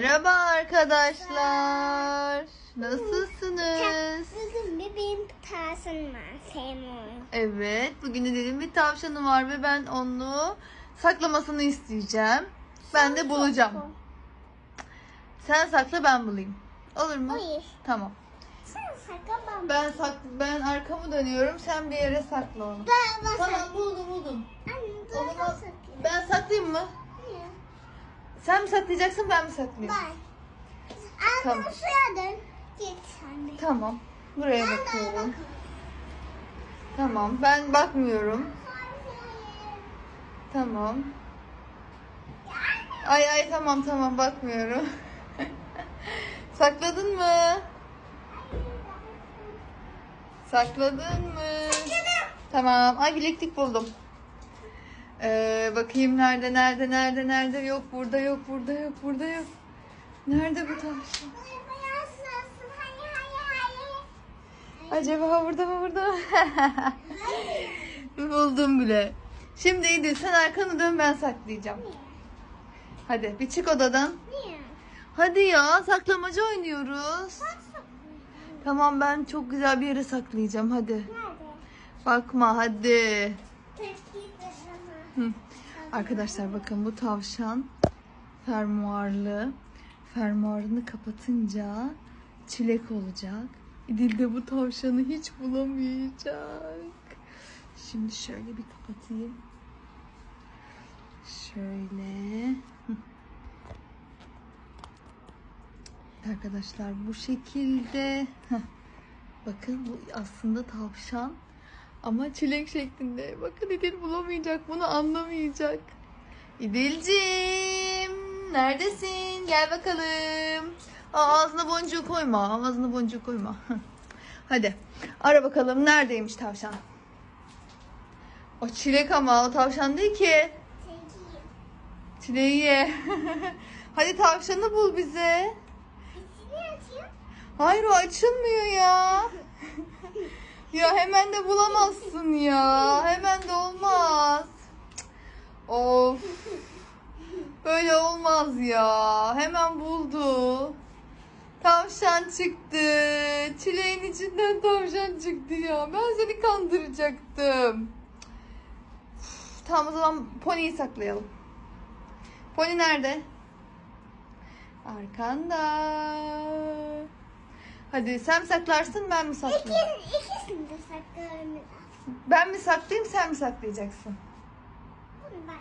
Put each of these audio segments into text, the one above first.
Merhaba arkadaşlar. Nasılsınız? Bugün bir benim tarzım var. Sevmiyorum. Evet, bugün de dedim bir tavşanı var ve ben onu saklamasını isteyeceğim. Ben de bulacağım. Sen sakla ben bulayım. Olur mu? Hayır. Tamam. Sen sakla ben. Ben sak ben arkamı dönüyorum. Sen bir yere sakla onu. Ben, ben Tamam buldum buldum. Anne O ben zaman saklayayım. ben saklayayım mı? Sen mi saklayacaksın ben mi saklayayım? Ben. Anne Tamam. suya dön. Git sen de. Tamam. Buraya Ben bakıyorum. Tamam. Ben bakmıyorum. Tamam. Ay ay tamam tamam bakmıyorum. Sakladın mı? Sakladın mı? Tamam. Ay bileklik buldum. Ee, bakayım nerede nerede nerede nerede yok burada yok burada yok burada yok. Nerede bu tavşan? Acaba burada mı burada mı? Buldum bile. Şimdi İdil sen arkanı dön ben saklayacağım. Hadi bir çık odadan. Niye? Hadi ya saklamaca oynuyoruz. Tamam ben çok güzel bir yere saklayacağım hadi. Nerede? Bakma hadi. Arkadaşlar bakın bu tavşan fermuarlı. Fermuarını kapatınca çilek olacak. İdil de bu tavşanı hiç bulamayacak. Şimdi şöyle bir kapatayım. Şöyle. Arkadaşlar bu şekilde. Bakın bu aslında tavşan. Ama çilek şeklinde. Bakın İdil bulamayacak. Bunu anlamayacak. İdil'cim. Neredesin? Gel bakalım. Aa, ağzına boncuğu koyma. Ağzına boncuğu koyma. Hadi. Ara bakalım. Neredeymiş tavşan? O çilek ama. O tavşan değil ki. Çileği ye. Hadi tavşanı bul bize. Hayır o açılmıyor ya. Ya hemen de bulamazsın ya. Hemen de olmaz. Of. Böyle olmaz ya. Hemen buldu. Tavşan çıktı. Çileğin içinden tavşan çıktı ya. Ben seni kandıracaktım. Üf, Tamam o zaman poniyi saklayalım. Pony nerede? Arkanda. Hadi sen mi saklarsın ben mi saklayayım? İkisini, ikisini de saklarım. Ben mi saklayayım sen mi saklayacaksın? Bunu bak.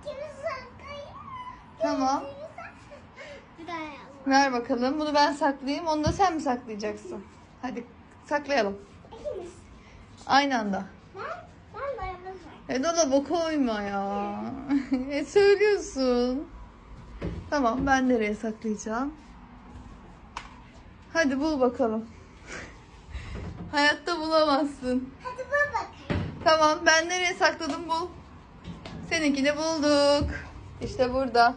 İkimiz saklayayım. Tamam. Ver bakalım. Bunu ben saklayayım. Onu da sen mi saklayacaksın? Hadi saklayalım. İkimiz. Aynı anda. Ben, ben dayanamam. E dolaba koyma ya. e söylüyorsun. Tamam ben nereye saklayacağım? Hadi bul bakalım. Hayatta bulamazsın. Hadi bul bakalım. Tamam ben nereye sakladım bul. Seninkini bulduk. İşte burada.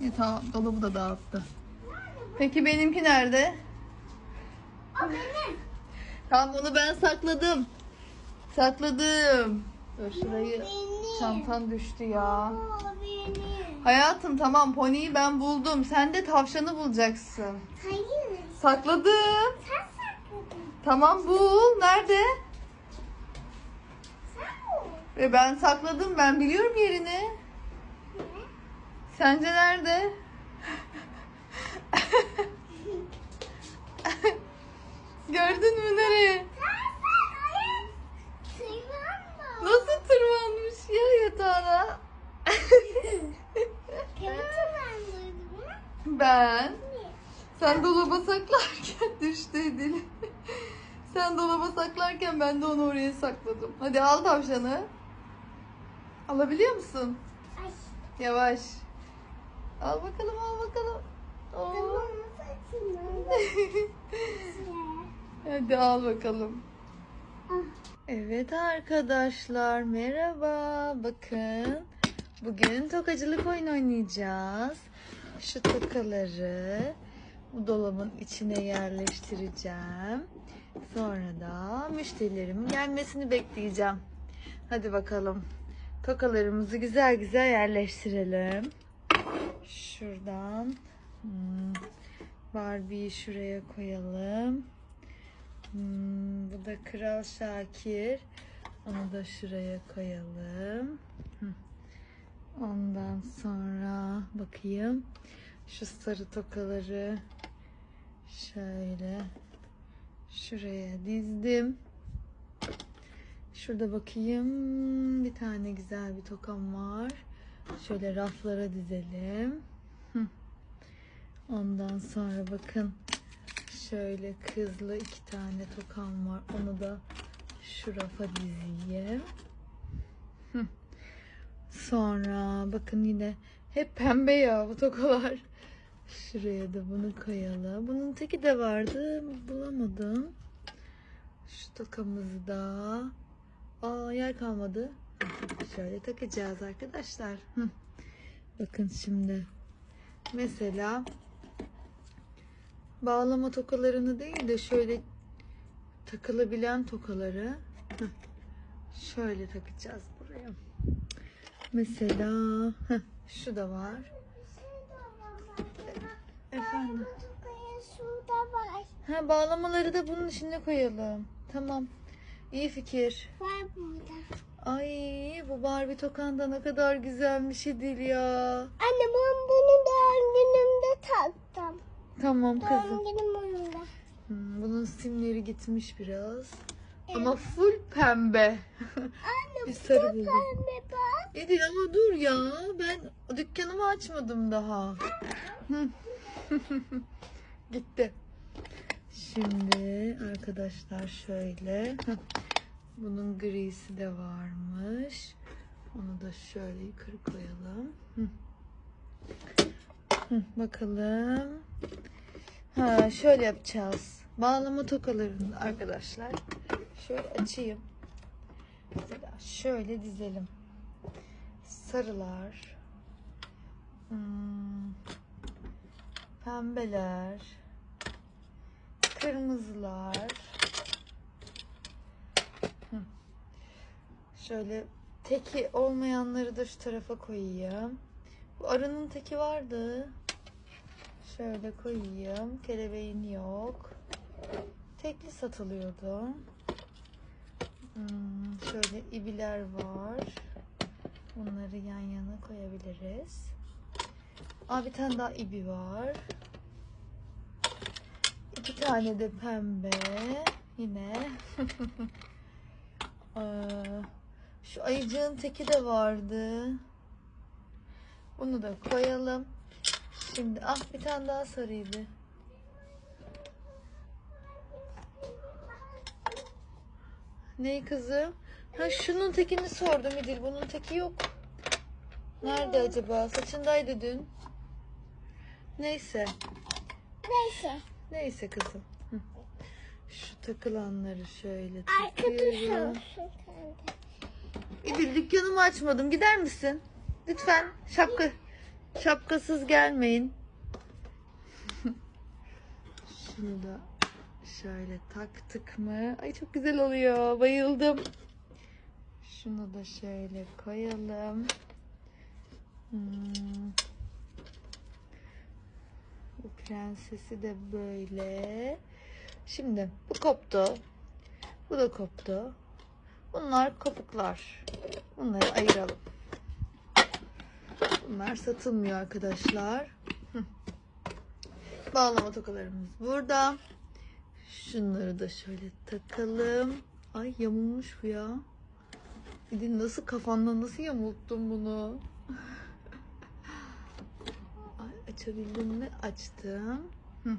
E, tamam dolabı da dağıttı. Peki benimki nerede? O benim. Tamam onu ben sakladım. Sakladım. Dur şurayı. Çantan düştü ya. O benim. Hayatım tamam poniyi ben buldum. Sen de tavşanı bulacaksın. Hayır. Sakladım. Sen sakladın. Tamam bul. Nerede? Sen bul. E ben sakladım. Ben biliyorum yerini. Ne? Sence nerede? Gördün mü nereye? Nasıl tırmanmış ya yatağına? ben. Sen dolaba saklarken düştü Edil. Sen dolaba saklarken ben de onu oraya sakladım. Hadi al tavşanı. Alabiliyor musun? Yavaş. Al bakalım al bakalım. Oo. Hadi al bakalım. Evet arkadaşlar merhaba. Bakın bugün tokacılık oyun oynayacağız. Şu tokaları bu dolabın içine yerleştireceğim. Sonra da müşterilerimin gelmesini bekleyeceğim. Hadi bakalım. Tokalarımızı güzel güzel yerleştirelim. Şuradan hmm, Barbie'yi şuraya koyalım. Hmm, bu da Kral Şakir. Onu da şuraya koyalım. Hı. Ondan sonra bakayım. Şu sarı tokaları şöyle şuraya dizdim. Şurada bakayım. Bir tane güzel bir tokam var. Şöyle raflara dizelim. Ondan sonra bakın şöyle kızlı iki tane tokam var. Onu da şu rafa dizeyim. Sonra bakın yine hep pembe ya bu tokalar. Şuraya da bunu koyalım. Bunun teki de vardı. Bulamadım. Şu tokamızı da. Aa yer kalmadı. Şöyle takacağız arkadaşlar. Bakın şimdi. Mesela bağlama tokalarını değil de şöyle takılabilen tokaları şöyle takacağız buraya. Mesela heh, şu da var. Efendim. Ha bağlamaları da bunun içine koyalım. Tamam. İyi fikir. Var burada. Ay bu Barbie tokan da ne kadar güzelmiş İdil ya. Anne ben bunu doğum günümde taktım. Tamam Doğum kızım. günüm önünde. Hmm, bunun simleri gitmiş biraz. Ama full pembe. Anne Bir bu sarı buldum. pembe bak. İdil ama dur ya. Ben dükkanımı açmadım daha. Gitti. Şimdi arkadaşlar şöyle. Bunun grisi de varmış. Onu da şöyle yukarı koyalım. Bakalım. Ha şöyle yapacağız. Bağlama tokalarını arkadaşlar. Şöyle açayım. Mesela şöyle dizelim. Sarılar. Hmm, pembeler. Kırmızılar. Şöyle teki olmayanları da şu tarafa koyayım. Bu arının teki vardı. Şöyle koyayım. Kelebeğin yok. Tekli satılıyordu. Hmm, şöyle ibiler var. Bunları yan yana koyabiliriz. Aa, bir tane daha ibi var. İki tane de pembe. Yine. Aa, şu ayıcığın teki de vardı. Bunu da koyalım. Şimdi ah bir tane daha sarı Ney kızım? Ha şunun tekini sordum İdil. Bunun teki yok. Nerede acaba? Saçındaydı dün. Neyse. Neyse. Neyse kızım. Hı. Şu takılanları şöyle takıyorum. İdil dükkanımı açmadım. Gider misin? Lütfen şapka şapkasız gelmeyin. Şunu da şöyle taktık mı? Ay çok güzel oluyor. Bayıldım. Şunu da şöyle koyalım. Hmm. Bu prensesi de böyle. Şimdi bu koptu. Bu da koptu. Bunlar kopuklar. Bunları ayıralım. Bunlar satılmıyor arkadaşlar. Bağlama tokalarımız burada. Şunları da şöyle takalım. Ay yamulmuş bu ya. Bir nasıl kafanla nasıl yamulttun bunu? Ay, açabildim mi? Açtım. Hı.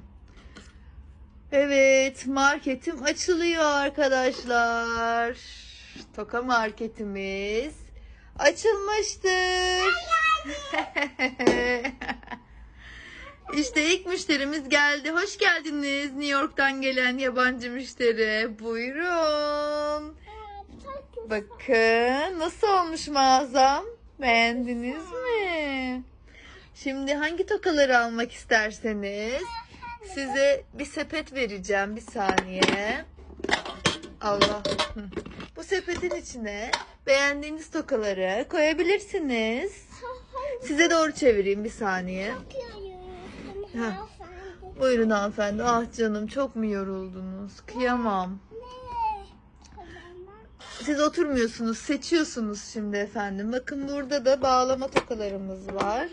Evet, marketim açılıyor arkadaşlar. Toka marketimiz açılmıştır. işte ilk müşterimiz geldi. Hoş geldiniz New York'tan gelen yabancı müşteri. Buyurun. Bakın nasıl olmuş mağazam? Beğendiniz mi? Şimdi hangi tokaları almak isterseniz size bir sepet vereceğim bir saniye. Allah. Bu sepetin içine beğendiğiniz tokaları koyabilirsiniz. Size doğru çevireyim bir saniye. Ha. Buyurun hanımefendi. Ah canım çok mu yoruldunuz? Kıyamam. Siz oturmuyorsunuz, seçiyorsunuz şimdi efendim. Bakın burada da bağlama tokalarımız var.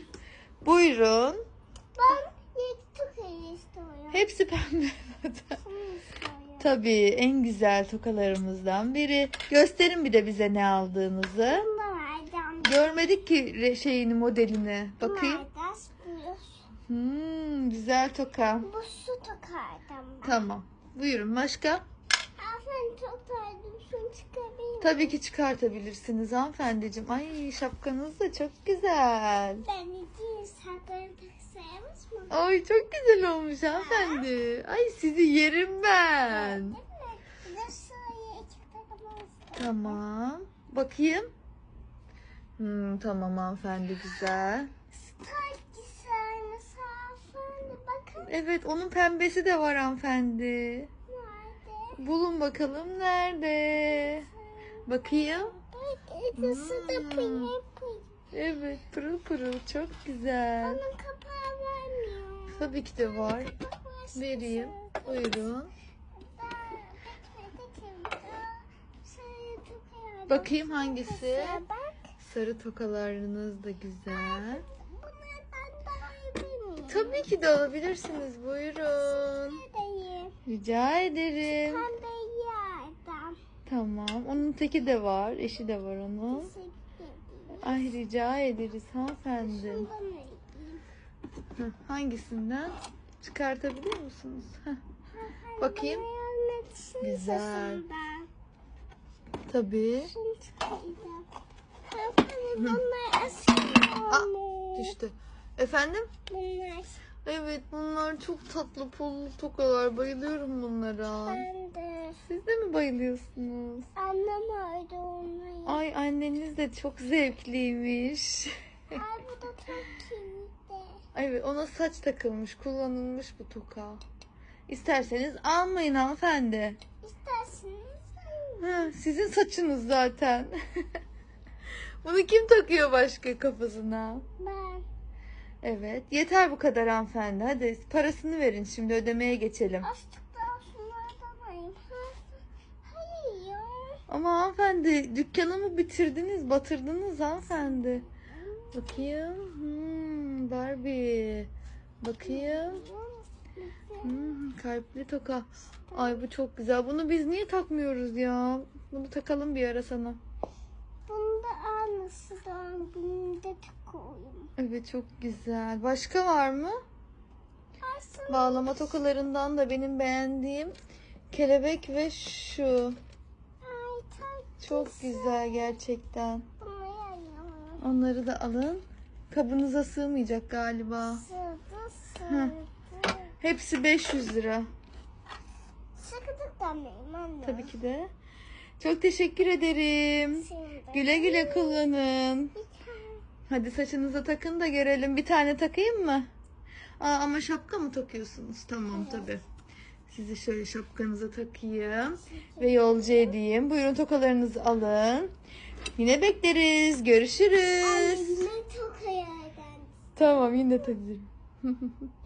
Buyurun. Ben yedi kere istiyorum. Hepsi pembe zaten. Tabii en güzel tokalarımızdan biri. Gösterin bir de bize ne aldığınızı. Görmedik ki şeyini, modelini. Bakayım. Hmm, güzel toka. bu su takardım ben. Tamam. Buyurun başka? Çok tarzım. Şunu çıkarayım. mı? Tabii ki çıkartabilirsiniz hanımefendiciğim. Ay şapkanız da çok güzel. Ben iki sakın sayamaz mı? Ay çok güzel olmuş hanımefendi. Ay sizi yerim ben. Değil mi? Bir de şuraya iki takımız. Tamam. Bakayım. Hmm, tamam hanımefendi güzel. Evet onun pembesi de var hanımefendi. nerede? Bulun bakalım nerede? Bakayım. Bak ikisi de Hmm. pıyır pıyır. Evet pırıl pırıl çok güzel. Onun kapağı vermiyor. Tabii ki de var. Vereyim. Buyurun. Bakayım hangisi? Sarı tokalarınız da güzel. Tabii ki de alabilirsiniz. Buyurun. Neredeyim? Rica ederim. Pembe yerden. Tamam. Onun teki de var. Eşi de var onun. Teşekkür ederim. Ay rica ederiz hanımefendi. Şundan vereyim. Heh, Hangisinden? Çıkartabiliyor musunuz? Heh, Bakayım. Güzel. sesinden. Tabii. Şunu çıkaracağım. Hanımefendi bunlar eski olmuş. Düştü. Efendim? Bunlar. Evet bunlar çok tatlı pullu tokalar. Bayılıyorum bunlara. Ben de. Siz de mi bayılıyorsunuz? Annem ördü onları. Ay anneniz de çok zevkliymiş. Ay bu da çok iyiydi. Evet ona saç takılmış, kullanılmış bu toka. İsterseniz almayın hanımefendi. İsterseniz Ha, sizin saçınız zaten. Bunu kim takıyor başka kafasına? ben. Evet. Yeter bu kadar hanımefendi. Hadi parasını verin. Şimdi ödemeye geçelim. Açtıktan şunlardan alayım. Ha, Hayır. Ama hanımefendi dükkanımı bitirdiniz, batırdınız hanımefendi. Bakayım. Hmm, Barbie. Bakayım. Hmm, kalpli toka. Ay bu çok güzel. Bunu biz niye takmıyoruz ya? Bunu takalım bir ara sana. Bunda aynısı doğum koyayım. Evet çok güzel. Başka var mı? Aslında Bağlama tokalarından da benim beğendiğim kelebek ve şu. ay çok Çok güzel gerçekten. Onları da alın. Kabınıza sığmayacak galiba. Sırdı Hı. sırdı. Hepsi 500 lira. Sıkıdık anne. Tabii ki de. Çok teşekkür ederim. Şimdi. Güle güle kullanın. Hadi saçınıza takın da görelim. Bir tane takayım mı? Aa, ama şapka mı takıyorsunuz? Tamam tabii. Sizi şöyle şapkanıza takayım ve yolcu edeyim. Buyurun tokalarınızı alın. Yine bekleriz. Görüşürüz. Anne çok hayal Tamam yine takacağım.